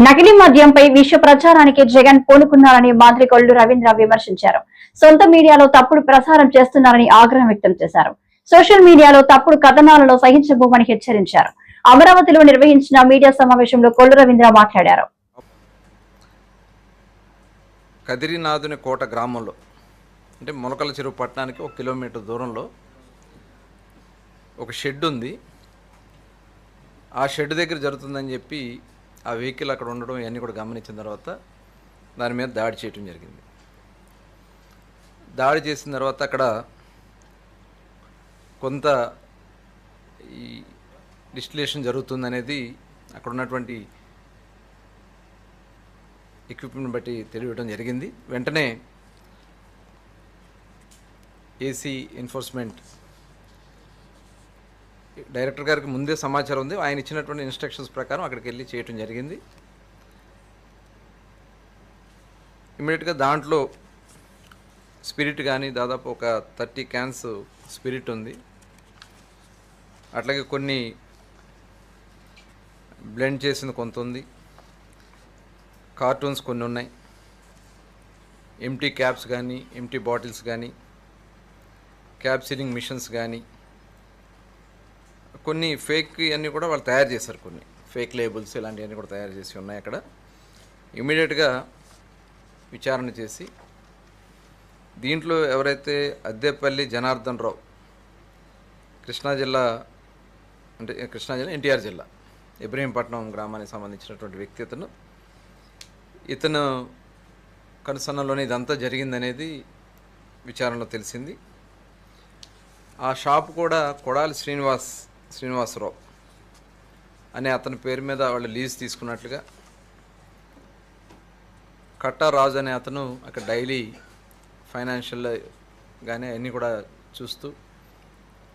నకిలీ మద్యంపై విష ప్రచారానికి జగన్ పూనుకున్నారని మంత్రి కొల్లు రవీంద్ర విమర్శించారు. సొంత మీడియాలో తప్పుడు ప్రసారం చేస్తున్నారని ఆగ్రహం వ్యక్తం చేశారు. సోషల్ మీడియాలో తప్పుడు కథనాలలో సహించబోమని హెచ్చరించారు. అమరావతిలో నిర్వహించిన మీడియా సమావేశంలో కొల్లు రవీంద్ర మాట్లాడారు. కదిరినాథుని కోట గ్రామంలో అంటే మొలకల చెరువు పట్టణానికి ఒక కిలోమీటర్ దూరంలో ఒక షెడ్ ఉంది. ఆ షెడ్ దగ్గర జరుగుతుందని చెప్పి ఆ వెహికల్ అక్కడ ఉండడం ఇవన్నీ కూడా గమనించిన తర్వాత దాని మీద దాడి చేయటం జరిగింది. దాడి చేసిన తర్వాత అక్కడ కొంత ఈ డిస్టిలేషన్ జరుగుతుందనేది అక్కడ ఉన్నటువంటి ఎక్విప్మెంట్ బట్టి తెలియడం జరిగింది. వెంటనే ఏసీ ఎన్ఫోర్స్మెంట్ డైరెక్టర్ గారికి ముందే సమాచారం ఉంది. ఆయన ఇచ్చినటువంటి ఇన్స్ట్రక్షన్స్ ప్రకారం అక్కడికి వెళ్ళి చేయటం జరిగింది. ఇమీడియట్గా దాంట్లో స్పిరిట్ కానీ దాదాపు ఒక థర్టీ క్యాన్స్ స్పిరిట్ ఉంది. అట్లాగే కొన్ని బ్లెండ్ చేసింది కొంత ఉంది. కార్టూన్స్ కొన్ని ఉన్నాయి. ఎంటీ క్యాప్స్ కానీ ఎంటీ బాటిల్స్ కానీ క్యాప్ సీలింగ్ మిషన్స్ కానీ కొన్ని ఫేక్ అన్నీ కూడా వాళ్ళు తయారు చేశారు కొన్ని. ఫేక్ లేబుల్స్ ఇలాంటివన్నీ కూడా తయారు చేసి ఉన్నాయి అక్కడ. ఇమీడియట్గా విచారణ చేసి దీంట్లో ఎవరైతే అద్దెపల్లి జనార్దన్ రావు కృష్ణా జిల్లా అంటే కృష్ణా జిల్లా ఎన్టీఆర్ జిల్లా ఇబ్రహీంపట్నం గ్రామానికి సంబంధించినటువంటి వ్యక్తి ఇతను ఇతను కనుసన్నలోనే ఇదంతా జరిగిందనేది విచారణలో తెలిసింది. ఆ షాప్ కూడా కొడాలి శ్రీనివాస్ శ్రీనివాసరావు అనే అతని పేరు మీద వాళ్ళు లీజ్ తీసుకున్నట్లుగా కట్టారాజు అనే అతను అక్కడ డైలీ ఫైనాన్షియల్ కానీ అన్నీ కూడా చూస్తూ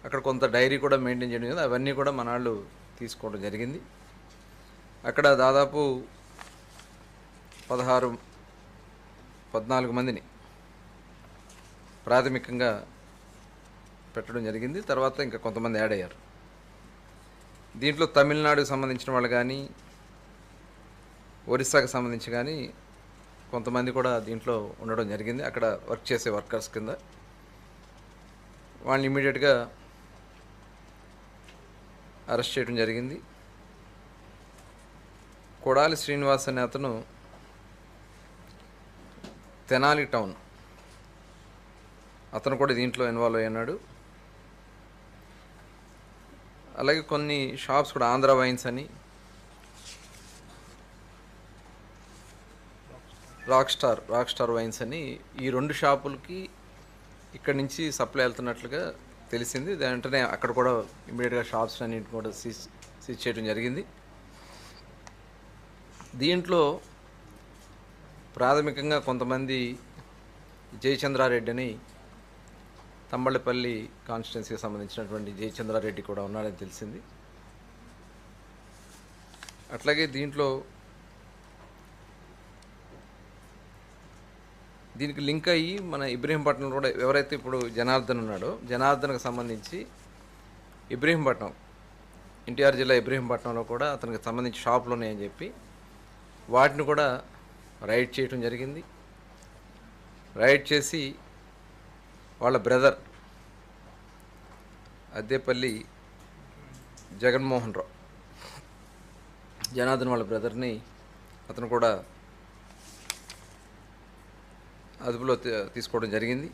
అక్కడ కొంత డైరీ కూడా మెయింటైన్ చేయడం కదా అవన్నీ కూడా మన వాళ్ళు తీసుకోవడం జరిగింది. అక్కడ దాదాపు పదహారు పద్నాలుగు మందిని ప్రాథమికంగా పెట్టడం జరిగింది. తర్వాత ఇంకా కొంతమంది యాడ్ అయ్యారు. దీంట్లో తమిళనాడుకు సంబంధించిన వాళ్ళు కానీ ఒరిస్సాకు సంబంధించి కానీ కొంతమంది కూడా దీంట్లో ఉండడం జరిగింది. అక్కడ వర్క్ చేసే వర్కర్స్ కింద. వాళ్ళని ఇమీడియట్గా అరెస్ట్ చేయడం జరిగింది. కొడాలి శ్రీనివాస్ అనే అతను తెనాలి టౌన్. అతను కూడా దీంట్లో ఇన్వాల్వ్ అయ్యాడు అలాగే కొన్ని షాప్స్ కూడా ఆంధ్ర వైన్స్ అని. Rock star rock star wines అని. ఈ రెండు షాపులకి ఇక్కడి నుంచి సప్లై వెళ్తున్నట్లుగా తెలిసింది. దాని వెంటనే అక్కడ కూడా ఇమీడియట్గా షాప్స్ అన్నింటిని కూడా సీజ్ సీజ్ చేయడం జరిగింది. దీంట్లో ప్రాథమికంగా కొంతమంది జయచంద్రారెడ్డి అని తంబళ్ళపల్లి కాన్స్టిట్యున్సీకి సంబంధించినటువంటి జయచంద్రారెడ్డి కూడా ఉన్నాడని తెలిసింది. అట్లాగే దీంట్లో దీనికి లింక్ అయ్యి మన ఇబ్రహీంపట్నం కూడా ఎవరైతే ఇప్పుడు జనార్దన్ ఉన్నాడో జనార్దన్కి సంబంధించి ఇబ్రహీంపట్నం ఎన్టీఆర్ జిల్లా ఇబ్రహీంపట్నంలో కూడా అతనికి సంబంధించి షాపులు ఉన్నాయని చెప్పి వాటిని కూడా రైడ్ చేయటం జరిగింది. రైడ్ చేసి వాళ్ళ బ్రదర్ అద్దేపల్లి జగన్మోహన్ రావు. జనార్దన్ వాళ్ళ బ్రదర్ని అతను కూడా అదుపులో తీ- తీసుకోవడం జరిగింది.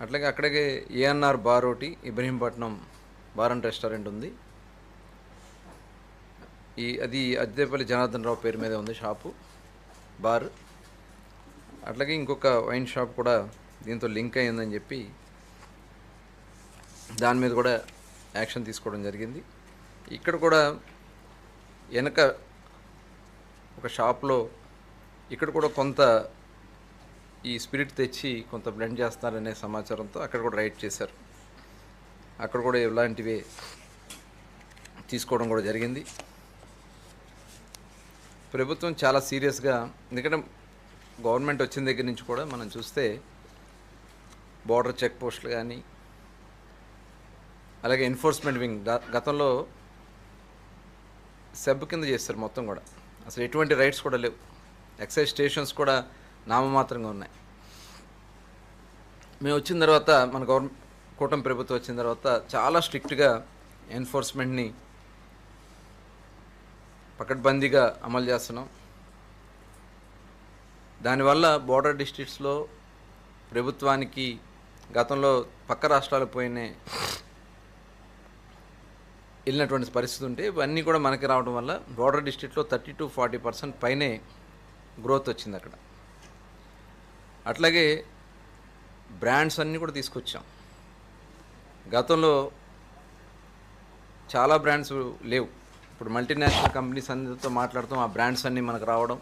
అట్లాగే అక్కడికే ఏఎన్ఆర్ బార్ ఒకటి ఇబ్రహీంపట్నం బార్ అండ్ రెస్టారెంట్ ఉంది. ఈ అది అద్దేపల్లి జనార్దన్ రావు పేరు మీద ఉంది షాపు బార్. అట్లాగే ఇంకొక వైన్ షాప్ కూడా దీంతో లింక్ అయిందని చెప్పి దాని మీద కూడా యాక్షన్ తీసుకోవడం జరిగింది. ఇక్కడ కూడా వెనక ఒక షాప్లో ఇక్కడ కూడా కొంత ఈ స్పిరిట్ తెచ్చి కొంత బ్లెండ్ చేస్తారనే సమాచారంతో అక్కడ కూడా రైడ్ చేశారు. అక్కడ కూడా ఇలాంటివే తీసుకోవడం కూడా జరిగింది. ప్రభుత్వం చాలా సీరియస్గా ఎందుకంటే గవర్నమెంట్ వచ్చిన దగ్గర నుంచి కూడా మనం చూస్తే బార్డర్ చెక్ పోస్టులు కానీ అలాగే ఎన్ఫోర్స్మెంట్ వింగ్. గ- గతంలో సెబ్ కింద చేస్తారు మొత్తం కూడా. అసలు ఎటువంటి రైట్స్ కూడా లేవు. ఎక్సైజ్ స్టేషన్స్ కూడా నామమాత్రంగా ఉన్నాయి. మేము వచ్చిన తర్వాత మన గవర్నమెంట్ కూటమి ప్రభుత్వం వచ్చిన తర్వాత చాలా స్ట్రిక్ట్గా ఎన్ఫోర్స్మెంట్ని పకడ్బందీగా అమలు చేస్తున్నాం. దానివల్ల బోర్డర్ డిస్ట్రిక్ట్స్లో ప్రభుత్వానికి గతంలో పక్క రాష్ట్రాలకు పోయిన వెళ్ళినటువంటి పరిస్థితి ఉంటే ఇవన్నీ కూడా మనకి రావడం వల్ల బోర్డర్ డిస్ట్రిక్ట్లో థర్టీ టు ఫార్టీ పర్సెంట్ పైనే గ్రోత్ వచ్చింది అక్కడ. అట్లాగే బ్రాండ్స్ అన్నీ కూడా తీసుకొచ్చాం. గతంలో చాలా బ్రాండ్స్ లేవు. ఇప్పుడు మల్టీనేషనల్ కంపెనీస్ అందరితో మాట్లాడుతాం ఆ బ్రాండ్స్ అన్నీ మనకు రావడం